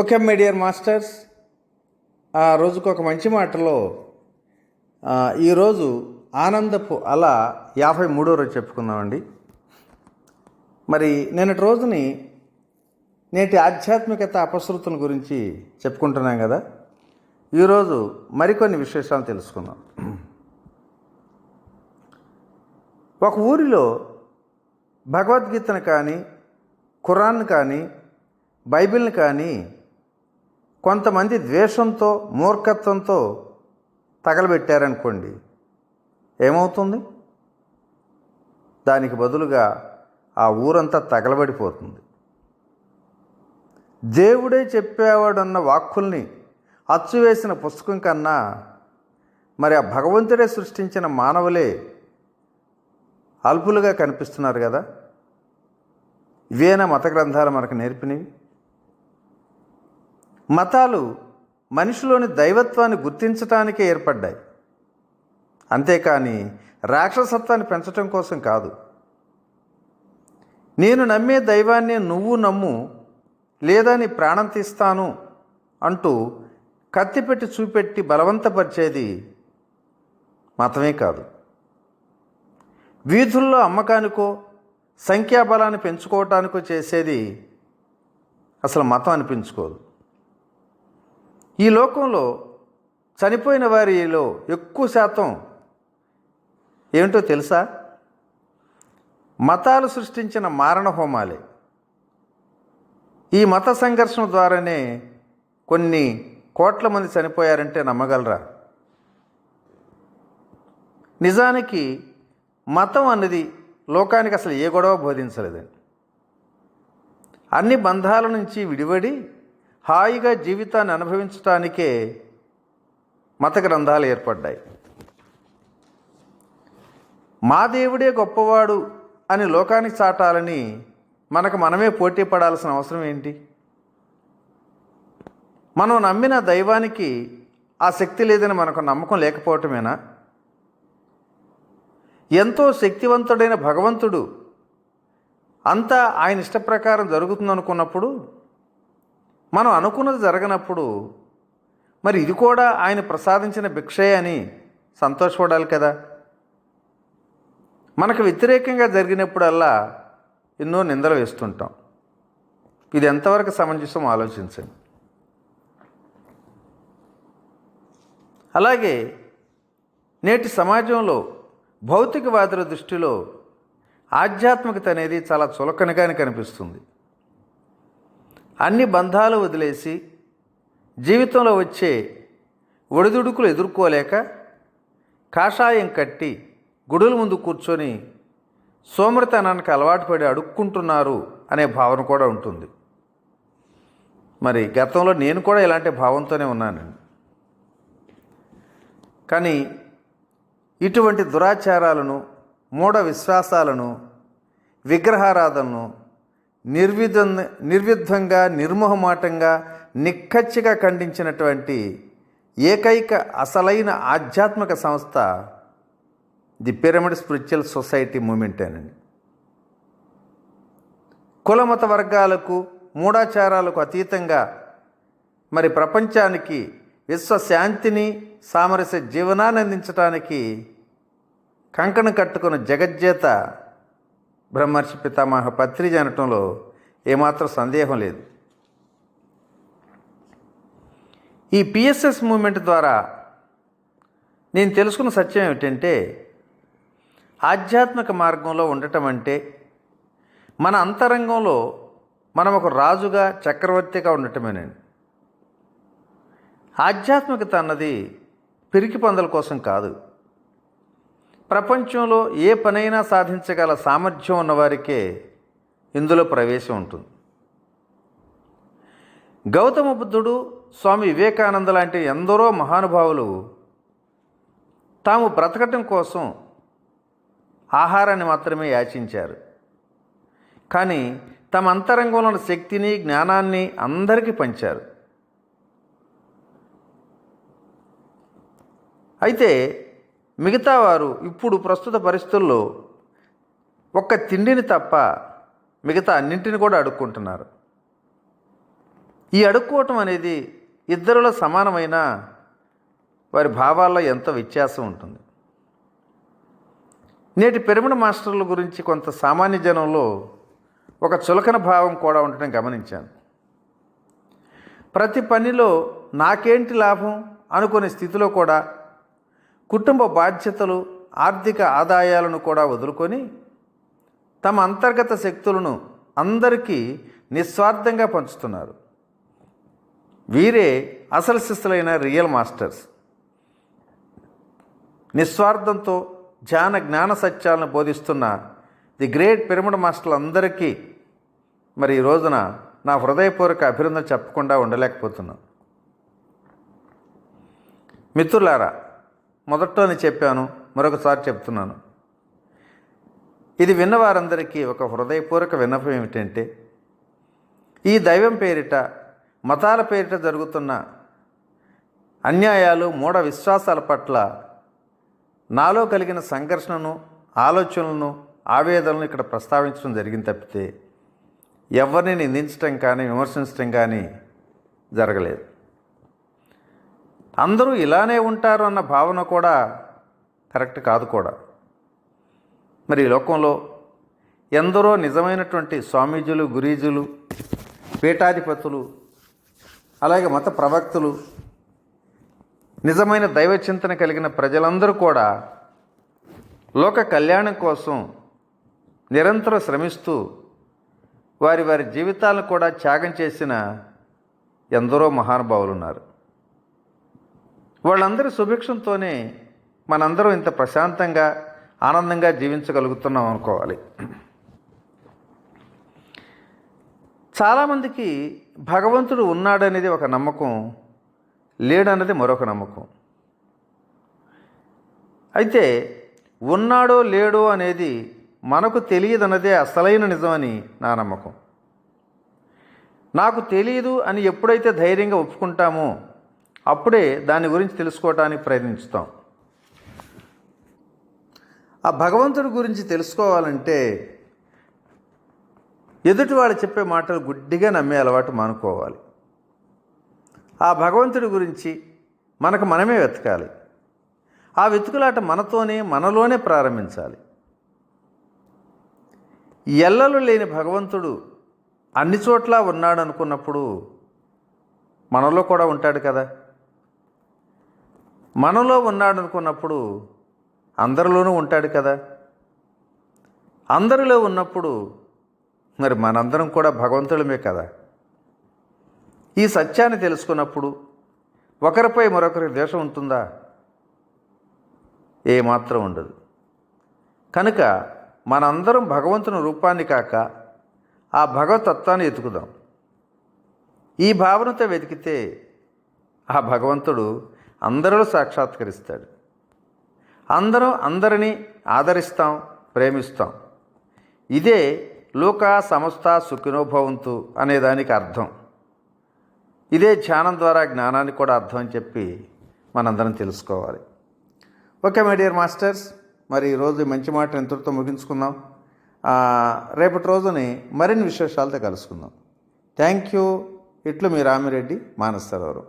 Okay my dear masters ఆ రోజుకు ఒక మంచి మాటలో ఈరోజు ఆనందపు అలా యాభై మూడో రోజు చెప్పుకుందామండి. మరి నిన్నటి రోజుని నేటి ఆధ్యాత్మికత అపశృతుల గురించి చెప్పుకుంటున్నాం కదా. ఈరోజు మరికొన్ని విశేషాలు తెలుసుకుందాం. ఒక ఊరిలో భగవద్గీతను కానీ ఖురాన్ కానీ బైబిల్ని కానీ కొంతమంది ద్వేషంతో మూర్ఖత్వంతో తగలబెట్టారనుకోండి ఏమవుతుంది? దానికి బదులుగా ఆ ఊరంతా తగలబడిపోతుంది. దేవుడే చెప్పేవాడన్న వాక్కుల్ని అచ్చువేసిన పుస్తకం కన్నా మరి ఆ భగవంతుడే సృష్టించిన మానవులే అల్పులుగా కనిపిస్తున్నారు కదా. ఇవేనా మత గ్రంథాలు మనకు నేర్పినవి? మతాలు మనిషిలోని దైవత్వాన్ని గుర్తించటానికే ఏర్పడ్డాయి. అంతేకాని రాక్షసత్వాన్ని పెంచటం కోసం కాదు. నేను నమ్మే దైవాన్ని నువ్వు నమ్ము లేదా నీ ప్రాణం తీస్తాను అంటూ కత్తిపెట్టి చూపెట్టి బలవంతపరిచేది మతమే కాదు. వీధుల్లో అమ్మకానికో సంఖ్యాబలాన్ని పెంచుకోవటానికో చేసేది అసలు మతం అనిపించుకోదు. ఈ లోకంలో చనిపోయిన వారిలో ఎక్కువ శాతం ఏమిటో తెలుసా? మతాలు సృష్టించిన మారణ హోమాలే. ఈ మత సంఘర్షణ ద్వారానే కొన్ని కోట్ల మంది చనిపోయారంటే నమ్మగలరా? నిజానికి మతం అన్నది లోకానికి అసలు ఏ గొడవ బోధించలేదండి. అన్ని బంధాల నుంచి విడివడి హాయిగా జీవితాన్ని అనుభవించటానికే మత గ్రంథాలు ఏర్పడ్డాయి. మా దేవుడే గొప్పవాడు అని లోకానికి చాటాలని మనకు మనమే పోటీ పడాల్సిన అవసరం ఏంటి? మనం నమ్మిన దైవానికి ఆ శక్తి లేదని మనకు నమ్మకం లేకపోవటమేనా? ఎంతో శక్తివంతుడైన భగవంతుడు అంతా ఆయన ఇష్ట ప్రకారం జరుగుతుందనుకున్నప్పుడు మనం అనుకున్నది జరగనప్పుడు మరి ఇది కూడా ఆయన ప్రసాదించిన భిక్షే అని సంతోషపడాలి కదా? మనకు వ్యతిరేకంగా జరిగినప్పుడల్లా ఎన్నో నిందలు వేస్తుంటాం. ఇది ఎంతవరకు సమంజసం ఆలోచించండి. అలాగే నేటి సమాజంలో భౌతికవాదుల దృష్టిలో ఆధ్యాత్మికత అనేది చాలా చులకనగానే కనిపిస్తుంది. అన్ని బంధాలు వదిలేసి జీవితంలో వచ్చే ఒడిదుడుకులు ఎదుర్కోలేక కాషాయం కట్టి గుడుల ముందు కూర్చొని సోమరితనానికి అలవాటు పడి అడుక్కుంటున్నారు అనే భావన కూడా ఉంటుంది. మరి గతంలో నేను కూడా ఇలాంటి భావంతోనే ఉన్నానండి. కానీ ఇటువంటి దురాచారాలను మూఢ విశ్వాసాలను విగ్రహారాధనను నిర్విధ నిర్విధ్వంగా నిర్మోహమాటంగా నిక్కచ్చిగా ఖండించినటువంటి ఏకైక అసలైన ఆధ్యాత్మిక సంస్థ ది పిరమిడ్ స్పిరిచువల్ సొసైటీ మూమెంటేనండి కులమత వర్గాలకు మూఢాచారాలకు అతీతంగా మరి ప్రపంచానికి విశ్వశాంతిని సామరస్య జీవనాన్ని అందించడానికి కంకణం కట్టుకున్న జగజ్జేత బ్రహ్మర్షి పితామహ పత్రిజ అనటంలో ఏమాత్రం సందేహం లేదు. ఈ పిఎస్ఎస్ మూమెంట్ ద్వారా నేను తెలుసుకున్న సత్యం ఏమిటంటే ఆధ్యాత్మిక మార్గంలో ఉండటం అంటే మన అంతరంగంలో మనం ఒక రాజుగా చక్రవర్తిగా ఉండటమేనండి. ఆధ్యాత్మికత అన్నది పిరికి పందల కోసం కాదు. ప్రపంచంలో ఏ పనైనా సాధించగల సామర్థ్యం ఉన్నవారికే ఇందులో ప్రవేశం ఉంటుంది. గౌతమ బుద్ధుడు స్వామి వివేకానంద లాంటి ఎందరో మహానుభావులు తాము బ్రతకటం కోసం ఆహారాన్ని మాత్రమే యాచించారు. కానీ తమ అంతరంగంలోని శక్తిని జ్ఞానాన్ని అందరికీ పంచారు. అయితే మిగతా వారు ఇప్పుడు ప్రస్తుత పరిస్థితుల్లో ఒక్క తిండిని తప్ప మిగతా అన్నింటిని కూడా అడుక్కుంటున్నారు. ఈ అడుక్కోవటం అనేది ఇద్దరిలో సమానమైన వారి భావాల్లో ఎంతో వ్యత్యాసం ఉంటుంది? నేటి పిరమిడ్ మాస్టర్ల గురించి కొంత సామాన్య జనంలో ఒక చులకన భావం కూడా ఉండటం గమనించాను. ప్రతి పనిలో నాకేంటి లాభం అనుకునే స్థితిలో కూడా కుటుంబ బాధ్యతలు ఆర్థిక ఆదాయాలను కూడా వదులుకొని తమ అంతర్గత శక్తులను అందరికీ నిస్వార్థంగా పంచుతున్నారు. వీరే అసలు శిస్తులైన రియల్ మాస్టర్స్. నిస్వార్థంతో ధ్యాన జ్ఞాన సత్యాలను బోధిస్తున్న ది గ్రేట్ పిరమిడ్ మాస్టర్లు అందరికీ మరి ఈ రోజున నా హృదయపూర్వక అభినందన చెప్పకుండా ఉండలేకపోతున్నాను. మిత్రులారా మొదట్లోనే చెప్పాను మరొకసారి చెప్తున్నాను. ఇది విన్నవారందరికీ ఒక హృదయపూర్వక విన్నపం ఏమిటంటే ఈ దైవం పేరిట మతాల పేరిట జరుగుతున్న అన్యాయాలు మూఢ విశ్వాసాల పట్ల నాలో కలిగిన సంఘర్షణను ఆలోచనలను ఆవేదనలను ఇక్కడ ప్రస్తావించడం జరిగింది తప్పితే ఎవరిని నిందించడం కానీ విమర్శించడం కానీ జరగలేదు. అందరూ ఇలానే ఉంటారు అన్న భావన కూడా కరెక్ట్ కాదు కూడా. మరి ఈ లోకంలో ఎందరో నిజమైనటువంటి స్వామీజీలు గురీజులు పీఠాధిపతులు అలాగే మత ప్రవక్తలు నిజమైన దైవ చింతన కలిగిన ప్రజలందరూ కూడా లోక కళ్యాణం కోసం నిరంతరం శ్రమిస్తూ వారి వారి జీవితాలను కూడా త్యాగం చేసిన ఎందరో మహానుభావులు ఉన్నారు. వాళ్ళందరి సుభిక్షంతోనే మనందరం ఇంత ప్రశాంతంగా ఆనందంగా జీవించగలుగుతున్నాం అనుకోవాలి. చాలామందికి భగవంతుడు ఉన్నాడనేది ఒక నమ్మకం లేడన్నది మరొక నమ్మకం. అయితే ఉన్నాడో లేడో అనేది మనకు తెలియదన్నదే అసలైన నిజమని నా నమ్మకం. నాకు తెలియదు అని ఎప్పుడైతే ధైర్యంగా ఒప్పుకుంటామో అప్పుడే దాని గురించి తెలుసుకోవటానికి ప్రయత్నిస్తాం ఆ భగవంతుడి గురించి తెలుసుకోవాలంటే ఎదుటి వాళ్ళు చెప్పే మాటలు గుడ్డిగా నమ్మే అలవాటు మానుకోవాలి. ఆ భగవంతుడి గురించి మనకు మనమే వెతకాలి. ఆ వెతుకులాట మనతోనే మనలోనే ప్రారంభించాలి. ఎల్లలు లేని భగవంతుడు అన్ని చోట్ల ఉన్నాడు అనుకున్నప్పుడు మనలో కూడా ఉంటాడు కదా. మనలో ఉన్నాడు అనుకున్నప్పుడు అందరిలోనూ ఉంటాడు కదా. అందరిలో ఉన్నప్పుడు మరి మనందరం కూడా భగవంతులమే కదా. ఈ సత్యాన్ని తెలుసుకున్నప్పుడు ఒకరిపై మరొకరి ద్వేషం ఉంటుందా? ఏమాత్రం ఉండదు. కనుక మనందరం భగవంతుని రూపాన్ని కాక ఆ భగవతత్వాన్ని ఎతుకుదాం ఈ భావనతో వెతికితే ఆ భగవంతుడు అందరూ సాక్షాత్కరిస్తాడు. అందరం అందరినీ ఆదరిస్తాం ప్రేమిస్తాం. ఇదే లోక సమస్త సుఖినోభవంతు అనేదానికి అర్థం. ఇదే ధ్యానం ద్వారా జ్ఞానాన్ని కూడా అర్థం అని చెప్పి మనందరం తెలుసుకోవాలి. ఓకే మై డియర్ మాస్టర్స్ మరి ఈరోజు మంచి మాట ఇంతటితో ముగించుకుందాం. రేపటి రోజుని మరిన్ని విశేషాలతో కలుసుకుందాం. Thank you. ఇట్లు మీ రామిరెడ్డి మానసరోవరం.